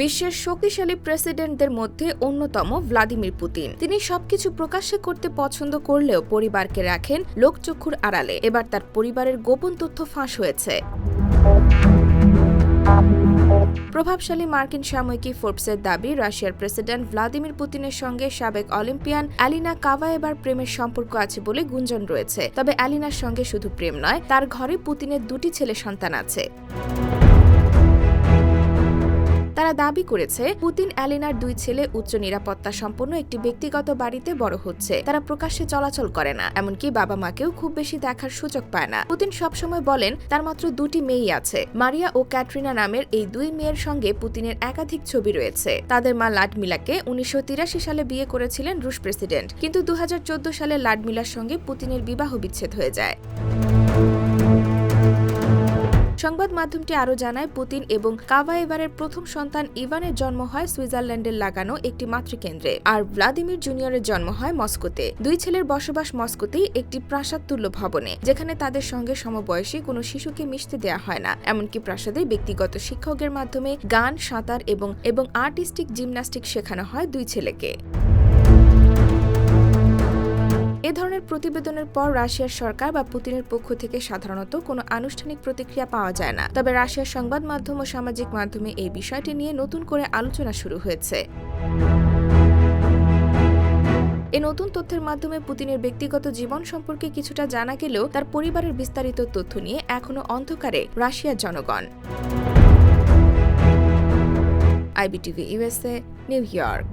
বিশ্বের শক্তিশালী প্রেসিডেন্টদের মধ্যে অন্যতম ভ্লাদিমির পুতিন। তিনি সবকিছু প্রকাশ্যে করতে পছন্দ করলেও পরিবারকে রাখেন লোকচক্ষুর আড়ালে। এবার তার পরিবারের গোপন তথ্য ফাঁস হয়েছে। প্রভাবশালী মার্কিন সাময়িকী ফোর্বসের দাবি, রাশিয়ার প্রেসিডেন্ট ভ্লাদিমির পুতিনের সঙ্গে সাবেক অলিম্পিয়ান অ্যালিনা কাভায়েবার প্রেমের সম্পর্ক আছে বলে গুঞ্জন রয়েছে। তবে অ্যালিনার সঙ্গে শুধু প্রেম নয়, তার ঘরে পুতিনের দুটি ছেলে সন্তান আছে। তারা দাবি করেছে, পুতিন অ্যালিনার দুই ছেলে উচ্চ নিরাপত্তা সম্পন্ন একটি ব্যক্তিগত বাড়িতে বড় হচ্ছে। তারা প্রকাশ্যে চলাচল করে না, এমনকি বাবা মাকেও খুব বেশি দেখার সুযোগ পায় না। পুতিন সবসময় বলেন, তার মাত্র দুটি মেয়েই আছে। মারিয়া ও ক্যাটরিনা নামের এই দুই মেয়ের সঙ্গে পুতিনের একাধিক ছবি রয়েছে। তাদের মা লাডমিলাকে উনিশশো তিরাশি সালে বিয়ে করেছিলেন রুশ প্রেসিডেন্ট। কিন্তু দু হাজার চৌদ্দ সালে লাডমিলার সঙ্গে পুতিনের বিবাহ বিচ্ছেদ হয়ে যায়। সংবাদ মাধ্যমটি আরও জানায়, পুতিন এবং কাভায়েভারের প্রথম সন্তান ইভানের জন্ম হয় সুইজারল্যান্ডের লাগানো একটি মাতৃকেন্দ্রে আর ভ্লাদিমির জুনিয়রের জন্ম হয় মস্কোতে। দুই ছেলের বসবাস মস্কোতেই একটি প্রাসাদতুল্য ভবনে, যেখানে তাদের সঙ্গে সমবয়সী কোনো শিশুকে মিশতে দেয়া হয় না। এমনকি প্রাসাদে ব্যক্তিগত শিক্ষকের মাধ্যমে গান, সাঁতার এবং এবং আর্টিস্টিক জিমন্যাস্টিক শেখানো হয় দুই ছেলেকে। এ ধরনের প্রতিবেদনের পর রাশিয়ার সরকার বা পুতিনের পক্ষ থেকে সাধারণত কোনো আনুষ্ঠানিক প্রতিক্রিয়া পাওয়া যায় না। তবে রাশিয়ার সংবাদ মাধ্যম ও সামাজিক মাধ্যমে এই বিষয়টি নিয়ে নতুন করে আলোচনা শুরু হয়েছে। এ নতুন তথ্যের মাধ্যমে পুতিনের ব্যক্তিগত জীবন সম্পর্কে কিছুটা জানা গেলেও তার পরিবারের বিস্তারিত তথ্য নিয়ে এখনও অন্ধকারে রাশিয়ার জনগণ। IBTV USA New York.